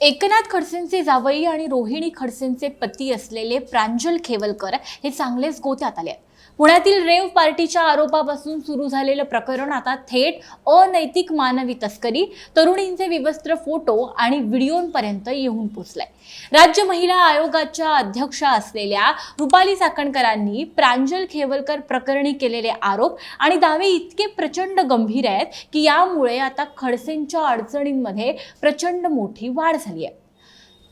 एकनाथ खडसेंचे जावई आणि रोहिणी खडसेंचे पती असलेले प्रांजल खेवलकर हे चांगलेच गोत्यात आले आहेत. पुण्यातील रेव पार्टीच्या आरोपापासून सुरू झालेलं प्रकरण आता थेट अनैतिक मानवी तस्करी तरुणींचे विवस्त्र फोटो आणि व्हिडिओंपर्यंत येऊन पोचलाय. राज्य महिला आयोगाच्या अध्यक्षा असलेल्या रुपाली चाकणकरांनी प्रांजल खेवलकर प्रकरणी केलेले आरोप आणि दावे इतके प्रचंड गंभीर आहेत की यामुळे आता खडसेंच्या अडचणींमध्ये प्रचंड मोठी वाढ झाली आहे.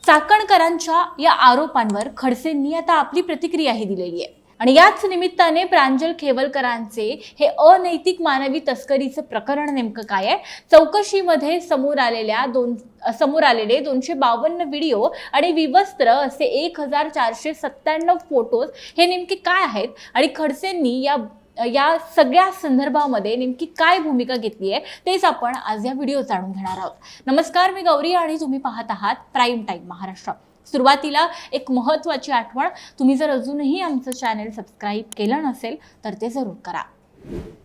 चाकणकरांच्या या आरोपांवर खडसेंनी आता आपली प्रतिक्रियाही दिलेली आहे. आणि याच निमित्ताने प्रांजल खेवलकरांचे हे अनैतिक मानवी तस्करीचं प्रकरण नेमकं काय आहे? चौकशीमध्ये समोर आलेल्या दोन समोर आलेले दोनशे बावन्न व्हिडिओ आणि विवस्त्र असे एक हजार चारशे सत्त्याण्णव फोटोज हे नेमके काय आहेत? आणि खडसेंनी या या सगळ्या संदर्भामध्ये नेमकी काय भूमिका घेतली आहे? तेच आपण आज या व्हिडिओ जाणून घेणार आहोत. नमस्कार मी गौरी आणि तुम्ही पाहत आहात प्राईम टाईम महाराष्ट्र. सुरुवातीला एक महत्त्वाची आठवण. तुम्ही जर अजूनही आमचं चॅनल सबस्क्राईब केलं नसेल तर ते जरूर करा.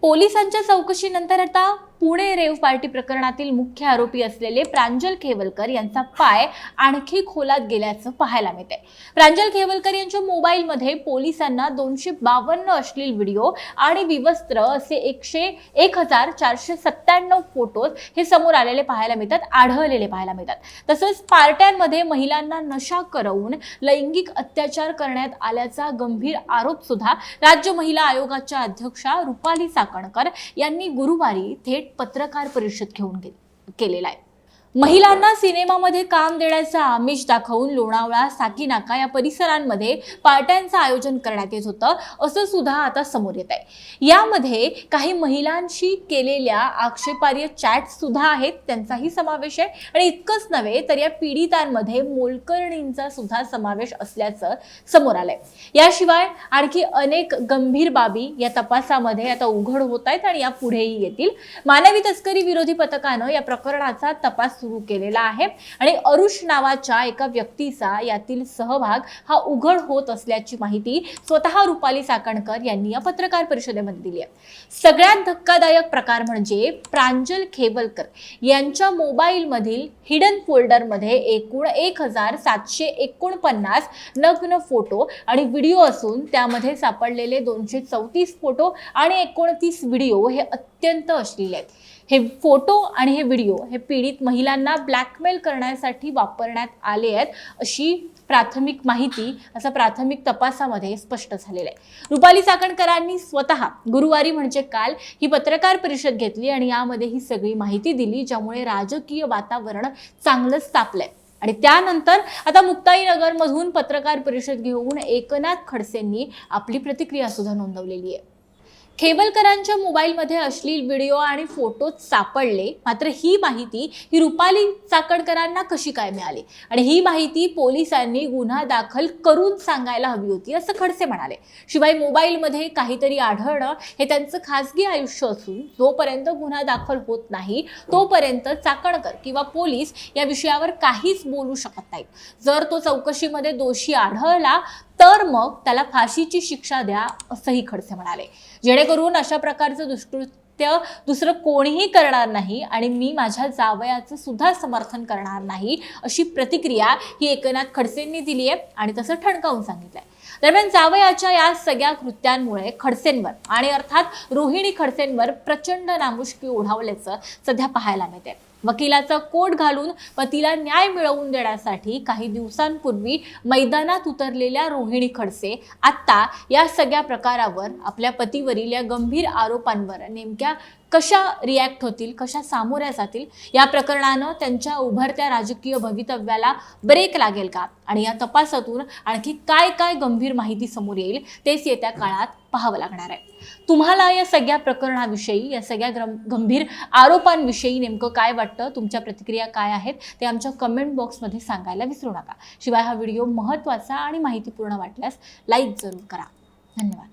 पोलिसांच्या चौकशीनंतर आता पुणे रेव पार्टी प्रकरणातील मुख्य आरोपी असलेले प्रांजल खेवलकर यांचा पाय आणखी खोलात गेल्याचं पाहायला मिळते प्रांजल खेवलकर यांच्या मोबाईलमध्ये पोलिसांना दोनशे बावन्न अश्लील व्हिडिओ आणि विवस्त्र असे एकशे एक हजार चारशे सत्त्याण्णव फोटोज हे समोर आलेले पाहायला मिळतात आढळलेले पाहायला मिळतात. तसंच पार्ट्यांमध्ये महिलांना नशा करवून लैंगिक अत्याचार करण्यात आल्याचा गंभीर आरोप सुद्धा राज्य महिला आयोगाच्या अध्यक्षा रुपाली साकणकर यांनी गुरुवारी थेट पत्रकार परिषद घेऊन गे- केलेला आहे. महिलांना सिनेमामध्ये काम देण्याचं आमिष दाखवून लोणावळा साकीनाका या परिसरांमध्ये पार्ट्यांचं आयोजन करण्यात येत होतं असं सुद्धा आता समोर येत आहे. यामध्ये काही महिलांशी केलेल्या आक्षेपार्ह चॅट सुद्धा आहेत त्यांचाही समावेश आहे. आणि इतकंच नव्हे तर या पीडितांमध्ये मोलकरणींचा सुद्धा समावेश असल्याचं समोर आलंय. याशिवाय आणखी अनेक गंभीर बाबी या तपासामध्ये आता उघड होत आहेत आणि या पुढेही येतील. मानवी तस्करी विरोधी पथकानं या प्रकरणाचा तपास सुरू केलेला आहे. आणि अरुष नावाच्या एका व्यक्तीचा यातील सहभाग हा उघड होत असल्याची माहिती स्वतः रुपाली साकणकर यांनी या पत्रकार परिषदेमध्ये दिली आहे. सगळ्यात धक्कादायक प्रकार म्हणजे प्रांजल खेवलकर यांच्या मोबाईलमधील हिडन फोल्डरमध्ये एकूण एक हजार सातशे एकोणपन्नास नग्न फोटो आणि व्हिडिओ असून त्यामध्ये सापडलेले दोनशे चौतीस फोटो आणि एकोणतीस व्हिडिओ हे अत्यंत अश्लील आहेत. हे फोटो आणि हे व्हिडिओ हे पीडित महिलांना ब्लॅकमेल करण्यासाठी वापरण्यात आले आहेत अशी प्राथमिक माहिती असा प्राथमिक तपासामध्ये स्पष्ट झालेलं आहे. रुपाली चाकणकरांनी स्वतः गुरुवारी म्हणजे काल ही पत्रकार परिषद घेतली आणि यामध्ये ही सगळी माहिती दिली ज्यामुळे राजकीय वातावरण चांगलंच तापलंय. आणि त्यानंतर आता मुक्ताईनगरमधून पत्रकार परिषद घेऊन एकनाथ खडसेंनी आपली प्रतिक्रिया सुद्धा नोंदवलेली आहे. खेबलकरांच्या मोबाईलमध्ये अश्लील व्हिडिओ आणि फोटो सापडले मात्र ही माहिती ही रुपाली चाकणकरांना कशी काय मिळाली? आणि ही माहिती पोलिसांनी गुन्हा दाखल करून सांगायला हवी होती असं खडसे म्हणाले. शिवाय मोबाईलमध्ये काहीतरी आढळणं हे त्यांचं खासगी आयुष्य असून जोपर्यंत गुन्हा दाखल होत नाही तोपर्यंत चाकणकर किंवा पोलीस या विषयावर काहीच बोलू शकत नाहीत. जर तो चौकशीमध्ये दोषी आढळला तर मग त्याला फाशीची शिक्षा द्या असंही खडसे म्हणाले. जेणेकरून अशा प्रकारचं दुष्कृत्य दुसरं कोणीही करणार नाही आणि मी माझ्या जावयाचं सुद्धा समर्थन करणार नाही अशी प्रतिक्रिया ही एकनाथ खडसेंनी दिली आहे आणि तसं ठणकावून सांगितलंय. दरम्यान जावयाच्या या सगळ्या कृत्यांमुळे खडसेंवर आणि अर्थात रोहिणी खडसेंवर प्रचंड नामुष्की ओढावल्याचं सध्या पाहायला मिळते वकिलाचा कोट घालून पतीला न्याय मिळवून देण्यासाठी काही दिवसांपूर्वी मैदानात उतरलेल्या रोहिणी खडसे आत्ता या सगळ्या प्रकारावर आपल्या पतीवरील या गंभीर आरोपांवर नेमक्या कशा रिॲक्ट होतील कशा सामोऱ्या जातील या प्रकरणानं त्यांच्या उभरत्या राजकीय भवितव्याला ब्रेक लागेल का? आणि या तपासातून आणखी काय काय गंभीर माहिती समोर येईल तेच येत्या काळात पाहावं लागणार आहे. तुम्हाला या सगळ्या प्रकरणाविषयी या सगळ्या ग्रम गंभीर आरोपांविषयी नेमकं काय वाटतं? तुमच्या प्रतिक्रिया काय आहेत? ते आमच्या कमेंट बॉक्समध्ये सांगायला विसरू नका. शिवाय हा व्हिडिओ महत्त्वाचा आणि माहितीपूर्ण वाटल्यास लाईक जरूर करा. धन्यवाद.